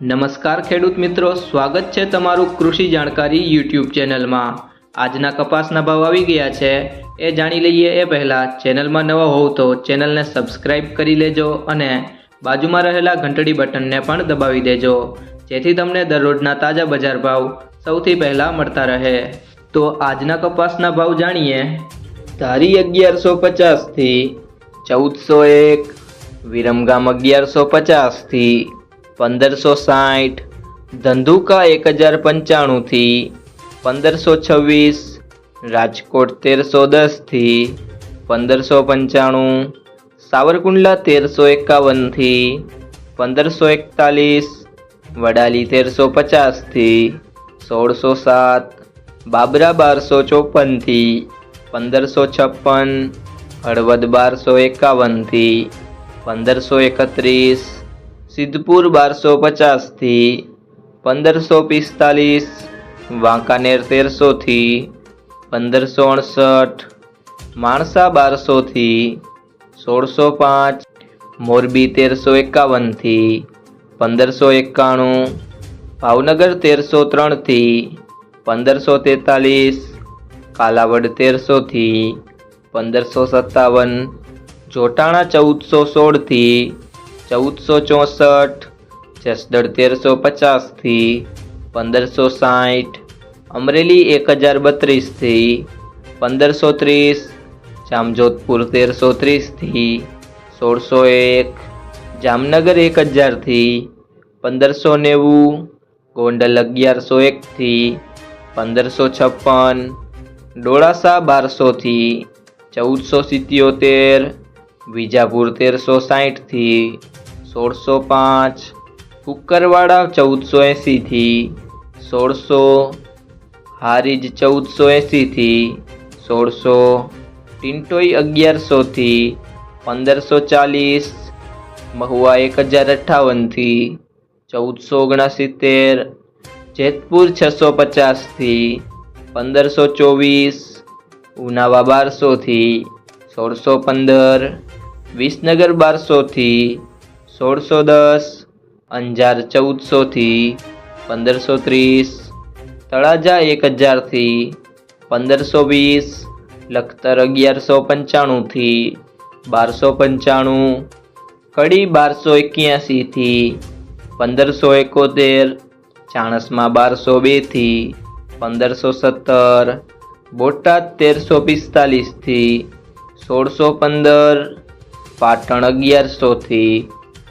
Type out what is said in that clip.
નમસ્કાર ખેડૂત મિત્રો, સ્વાગત છે તમારું કૃષિ જાણકારી યુટ્યુબ ચેનલમાં. આજના કપાસના ભાવ આવી ગયા છે. એ જાણી લઈએ એ પહેલાં, ચેનલમાં નવા હોવ તો ચેનલને સબસ્ક્રાઇબ કરી લેજો અને બાજુમાં રહેલા ઘંટડી બટનને પણ દબાવી દેજો. જેથી તમને દરરોજના તાજા બજાર ભાવ સૌથી પહેલાં મળતા રહે. તો આજના કપાસના ભાવ જાણીએ. ધારી અગિયારસો પચાસથી ચૌદસો એક, વિરમગામ અગિયારસો પચાસથી પંદરસો સાઠ. ધંધુકા એક હજાર પંચાણુંથી. પંદરસો છવ્વીસ. રાજકોટ તેરસો દસથી. પંદરસો પંચાણું. સાવરકુંડલા તેરસો એકાવનથી. પંદરસો એકતાલીસ. વડાલી તેરસો પચાસથી. સોળસો સાત. બાબરા બારસો ચોપનથી. પંદરસો છપ્પન. હળવદ બારસો એકાવનથી. પંદરસો એકત્રીસ. સિદ્ધપુર બારસો પચાસથી પંદરસો પિસ્તાલીસ, વાંકાનેર તેરસોથી પંદરસો અડસઠ, માણસા બારસોથી સોળસો પાંચ, મોરબી તેરસો એકાવનથી પંદરસો એકાણું, ભાવનગર તેરસો ત્રણથી પંદરસો તેતાલીસ, કાલાવડ તેરસોથી પંદરસો સત્તાવન, જોટાણા ચૌદસો સોળથી ચૌદસો ચોસઠ જસદળ તેરસો પચાસથી પંદરસો સાઠ અમરેલી એક હજાર બત્રીસથી પંદરસો ત્રીસ જામજોધપુર તેરસો ત્રીસથી સોળસો એક જામનગર એક હજારથી પંદરસો નેવું ગોંડલ અગિયારસો એકથી પંદરસો છપ્પન ડોળાસા બારસોથી ચૌદસો સિત્યોતેર વિજાપુર તેરસો સાઠથી સોળસો પાંચ. કુકરવાડા ચૌદસો એંસીથી સોળસો હારીજ ચૌદસો એંસીથી સોળસો ટિન્ટોઈ અગિયારસોથી. પંદરસો ચાલીસ. મહુવા એક હજાર અઠ્ઠાવનથી. ચૌદસો ઓગણસિત્તેર. જેતપુર છસો પચાસથી. પંદરસો ચોવીસ. ઉનાવા બારસોથી. સોળસો પંદર. વિસનગર બારસોથી. સોળસો દસ, અંજાર ચૌદસોથી પંદરસો ત્રીસ, તળાજા એક હજારથી પંદરસો વીસ, લખતર અગિયારસો પંચાણુંથી બારસો પંચાણું, કડી બારસો એક્યાસીથી પંદરસો એકોતેર, ચાણસમાં બારસો બેથી પંદરસો સત્તર, બોટાદ તેરસો પિસ્તાલીસથી સોળસો પંદર, પાટણ અગિયારસોથી